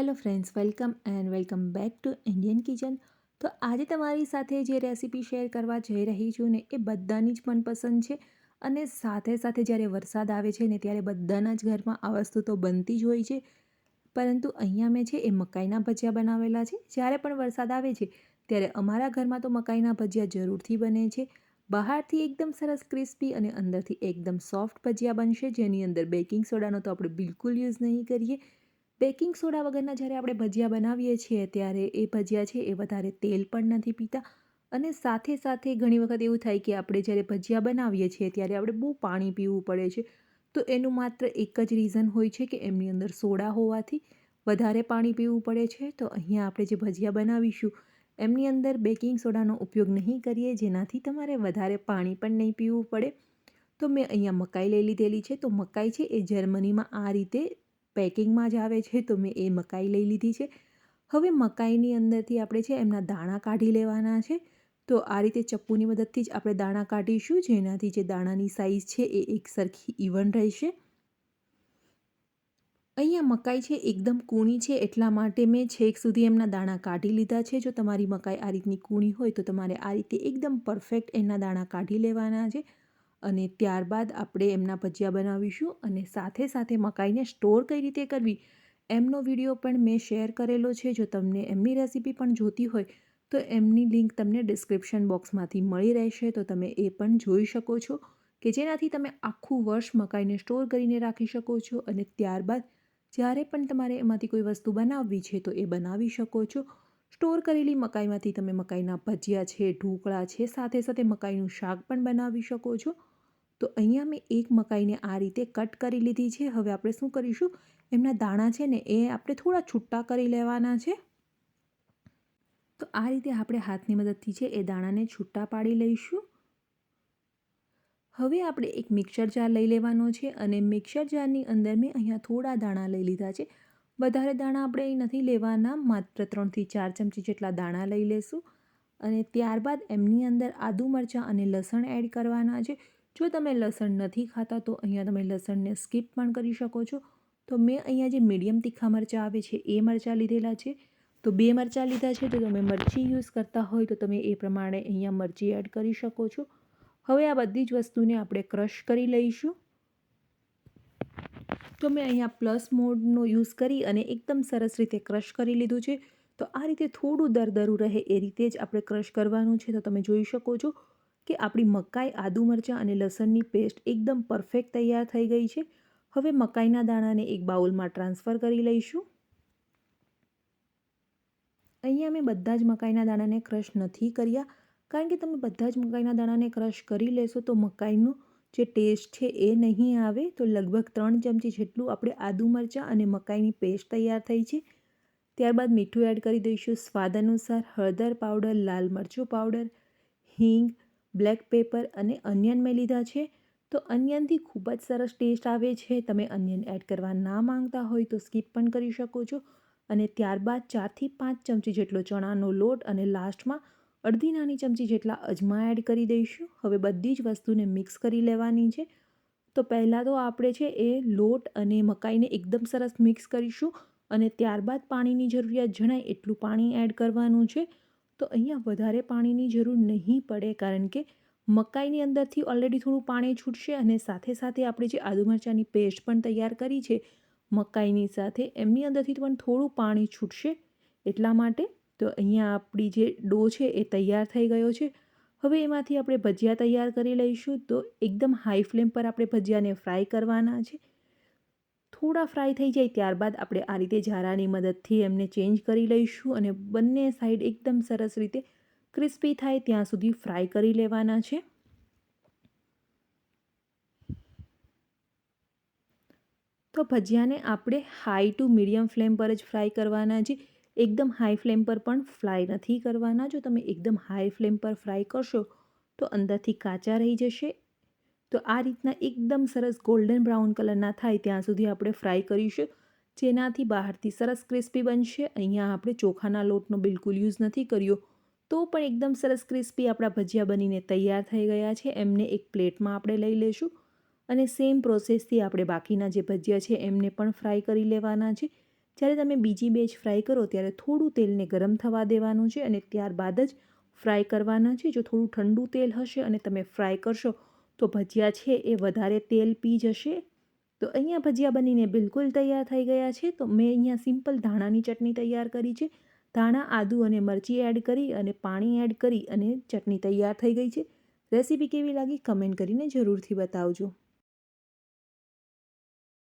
Hello friends, welcome and welcome back to Indian kitchen. તો આજે તમારી સાથે જે રેસીપી શેર કરવા જઈ રહી છું ને એ બધાની જ મનપસંદ છે. અને સાથે સાથે જ્યારે વરસાદ આવે છે ને ત્યારે બધાના જ ઘરમાં આ વસ્તુ તો બનતી જ હોય છે. પરંતુ અહીંયા મેં છે એ મકાઈના ભજીયા બનાવેલા છે. જ્યારે પણ વરસાદ આવે છે, ત્યારે અમારા ઘરમાં તો મકાઈના ભજીયા જરૂરથી બને છે. બહારથી એકદમ સરસ ક્રિસ્પી અને અંદરથી એકદમ સોફ્ટ ભજીયા બનશે. જેની અંદર બેકિંગ સોડાનો તો આપણે બિલકુલ યુઝ નહીં કરીએ. બેકિંગ સોડા વગરના જ્યારે આપણે ભજીયા બનાવીએ છીએ, ત્યારે એ ભજીયા છે એ વધારે તેલ પણ નથી પીતા. અને સાથે સાથે ઘણી વખત એવું થાય કે આપણે જ્યારે ભજીયા બનાવીએ છીએ, ત્યારે આપણે બહુ પાણી પીવું પડે છે. તો એનું માત્ર એક જ રીઝન હોય છે કે એમની અંદર સોડા હોવાથી વધારે પાણી પીવું પડે છે. તો અહીંયા આપણે જે ભજીયા બનાવીશું, એમની અંદર બેકિંગ સોડાનો ઉપયોગ નહીં કરીએ, જેનાથી તમારે વધારે પાણી પણ નહીં પીવું પડે. તો મેં અહીંયા મકાઈ લઈ લીધેલી છે. તો મકાઈ છે એ જર્મનીમાં આ રીતે પેકિંગમાં જ આવે છે, તો મેં એ મકાઈ લઈ લીધી છે. હવે મકાઈની અંદરથી આપણે છે, એમના દાણા કાઢી લેવાના છે. તો આ રીતે ચપ્પુની મદદથી જ આપણે દાણા કાઢીશું, જેનાથી જે દાણાની સાઇઝ છે, એ એક સરખી ઇવન રહેશે. અહીંયા મકાઈ છે, એકદમ કૂણી છે, એટલા માટે મેં છેક સુધી એમના દાણા કાઢી લીધા છે. જો તમારી મકાઈ આ રીતની કૂણી હોય, તો તમારે આ રીતે એકદમ પરફેક્ટ એના દાણા કાઢી લેવાના છે. અને ત્યારબાદ આપણે એમના ભજીયા બનાવીશું અને સાથે સાથે મકાઈને સ્ટોર કઈ રીતે કરવી, એમનો વીડિયો પણ મેં શેર કરેલો છે. જો તમને એમની રેસીપી પણ જોતી હોય, તો એમની લિંક તમને ડિસ્ક્રિપ્શન બોક્સમાંથી મળી રહેશે. તો તમે એ પણ જોઈ શકો છો કે જેનાથી તમે આખું વર્ષ મકાઈને સ્ટોર કરીને રાખી શકો છો અને ત્યારબાદ જ્યારે પણ તમારે એમાંથી કોઈ વસ્તુ બનાવવી છે, તો એ બનાવી શકો છો. સ્ટોર કરેલી મકાઈમાંથી તમે મકાઈના ભજીયા છે, ઢોકળા છે, સાથે સાથે મકાઈનું શાક પણ બનાવી શકો છો. તો અહીંયા મેં એક મકાઈને આ રીતે કટ કરી લીધી છે. હવે આપણે શું કરીશું? એમના દાણા છે ને, એ આપણે થોડા છૂટા કરી લેવાના છે. તો આ રીતે આપણે હાથની મદદથી છે એ દાણાને છૂટા પાડી લઈશું. હવે આપણે એક મિક્સર જાર લઈ લેવાનો છે અને મિક્સર જારની અંદર મેં અહીંયા થોડા દાણા લઈ લીધા છે. વધારે દાણા આપણે નથી લેવાના, માત્ર ત્રણથી ચાર ચમચી જેટલા દાણા લઈ લેશું. અને ત્યારબાદ એમની અંદર આદુ મરચાં અને લસણ એડ કરવાના છે. જો તમે લસણ નથી ખાતા, તો અહીંયા તમે લસણને સ્કીપ પણ કરી શકો છો. તો મેં અહીંયા જે મીડિયમ તીખા મરચાં આવે છે, એ મરચાં લીધેલા છે. તો બે મરચાં લીધા છે, તો તમે મરચી યુઝ કરતા હોય, તો તમે એ પ્રમાણે અહીંયા મરચી એડ કરી શકો છો. હવે આ બધી જ વસ્તુને આપણે ક્રશ કરી લઈશું. તો મેં અહીંયા પ્લસ મોડનો યુઝ કરી અને એકદમ સરસ રીતે ક્રશ કરી લીધું છે. તો આ રીતે થોડું દરદરું રહે એ રીતે જ આપણે ક્રશ કરવાનું છે, તો તમે જોઈ શકો છો. કે આપણી મકાઈ, આદુ મરચાં અને લસણની પેસ્ટ એકદમ પરફેક્ટ તૈયાર થઈ ગઈ છે. હવે મકાઈના દાણાને એક બાઉલમાં ટ્રાન્સફર કરી લઈશું. અહીંયા મેં બધા જ મકાઈના દાણાને ક્રશ નથી કર્યા. કારણ કે તમે બધા જ મકાઈના દાણાને ક્રશ કરી લેશો તો મકાઈનો જે ટેસ્ટ છે એ નહીં આવે. તો લગભગ ત્રણ ચમચી જેટલું આપણે આદુ મરચાં અને મકાઈની પેસ્ટ તૈયાર થઈ છે. ત્યારબાદ મીઠું એડ કરી દઈશું સ્વાદ અનુસાર હળદર પાવડર, લાલ મરચું પાવડર, હિંગ બ્લેક પેપર અને અનિયન મેં લીધા છે, તો અનિયનથી ખૂબ જ સરસ ટેસ્ટ આવે છે. તમે અનિયન એડ કરવા ના માંગતા હોય તો સ્કીપ પણ કરી શકો છો. અને ત્યારબાદ ચારથી પાંચ ચમચી જેટલો ચણાનો લોટ અને લાસ્ટમાં અડધી નાની ચમચી જેટલા અજમા એડ કરી દઈશું. હવે બધી જ વસ્તુને મિક્સ કરી લેવાની છે. તો પહેલાં તો આપણે છે એ લોટ અને મકાઈને એકદમ સરસ મિક્સ કરીશું અને ત્યારબાદ પાણીની જરૂરિયાત જણાય એટલું પાણી એડ કરવાનું છે. તો અહીંયા વધારે પાણીની જરૂર નહીં પડે કારણ કે મકાઈની અંદરથી ઓલરેડી થોડું પાણી છૂટશે અને સાથે સાથે આપણે જે આદુ મરચાંની પેસ્ટ પણ તૈયાર કરી છે, મકાઈની સાથે એમની અંદરથી પણ થોડું પાણી છૂટશે એટલા માટે તો અહીંયા આપણી જે ડો છે એ તૈયાર થઈ ગયો છે. હવે એમાંથી આપણે ભજીયા તૈયાર કરી લઈશું તો એકદમ હાઈ ફ્લેમ પર આપણે ભજીયાને ફ્રાય કરવાના છે. થોડા ફ્રાય થઈ જાય ત્યારબાદ આપણે આ રીતે ઝારાની મદદથી એમને ચેન્જ કરી લઈશું અને બંને સાઈડ એકદમ સરસ રીતે ક્રિસ્પી થાય ત્યાં સુધી ફ્રાય કરી લેવાના છે. તો ભજીયાને આપણે હાઈ ટુ મીડિયમ ફ્લેમ પર જ ફ્રાય કરવાના છે. એકદમ હાઈ ફ્લેમ પર પણ ફ્રાય નથી કરવાના. જો તમે એકદમ હાઈ ફ્લેમ પર ફ્રાય કરશો તો અંદરથી કાચા રહી જશે. તો આ રીતના એકદમ સરસ ગોલ્ડન બ્રાઉન કલરના થાય ત્યાં સુધી આપણે ફ્રાય કરીશું. જેનાથી બહારથી સરસ ક્રિસ્પી બનશે. અહીંયા આપણે ચોખાના લોટનો બિલકુલ યુઝ નથી કર્યો. તો પણ એકદમ સરસ ક્રિસ્પી આપણા ભજીયા બનીને તૈયાર થઈ ગયા છે. એમને એક પ્લેટમાં આપણે લઈ લઈશું. અને સેમ પ્રોસેસથી આપણે બાકીના જે ભજીયા છે એમને પણ ફ્રાય કરી લેવાના છે. જ્યારે તમે બીજી બેચ ફ્રાય કરો ત્યારે થોડું તેલને ગરમ થવા દેવાનું છે અને ત્યારબાદ જ ફ્રાય કરવાના છે. જો થોડું ઠંડુ તેલ હશે અને તમે ફ્રાય કરશો તો ભજીયા છે એ વધારે તેલ પી જશે. તો અહીંયા ભજીયા બનીને બિલકુલ તૈયાર થઈ ગયા છે. તો મેં અહીંયા સિમ્પલ ધાણાની ચટણી તૈયાર કરી છે. ધાણા, આદુ અને મરચી એડ કરી અને પાણી એડ કરી અને ચટણી તૈયાર થઈ ગઈ છે. રેસીપી કેવી લાગી કમેન્ટ કરીને જરૂરથી બતાવજો.